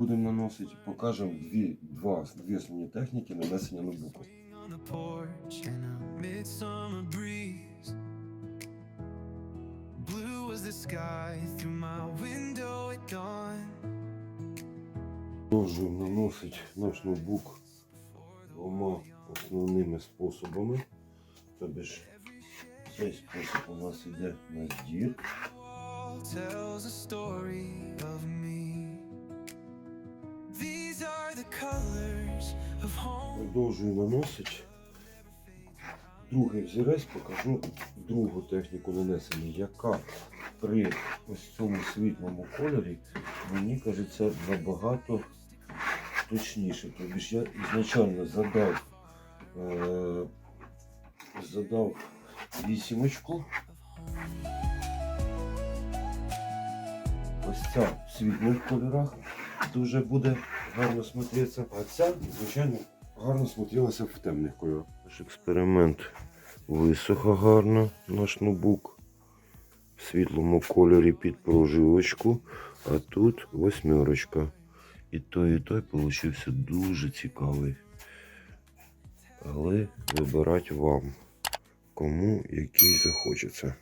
Будемо наносити, покажемо дві, два, дві основні техніки нанесення at dawn. Продовжуємо наносити наш ноутбук двома основними способами. Тобто ж цей спосіб у нас іде на здір. Продовжую наносити. Другий взірець покажу другу техніку нанесення, яка при ось цьому світлому кольорі, мені кажеться, набагато точніше. Тобто ж я ізначально задав, е, задав вісімочку. Ось ця в світлих кольорах дуже буде гарно смотреться, а ця, звичайно, гарно смотрелася в темних кольорах. Наш експеримент висохо гарно, наш ноутбук. В світлому кольорі під прожилочку, а тут восьмерочка. І той, і той получився дуже цікавий. Але вибирати вам, кому який захочеться.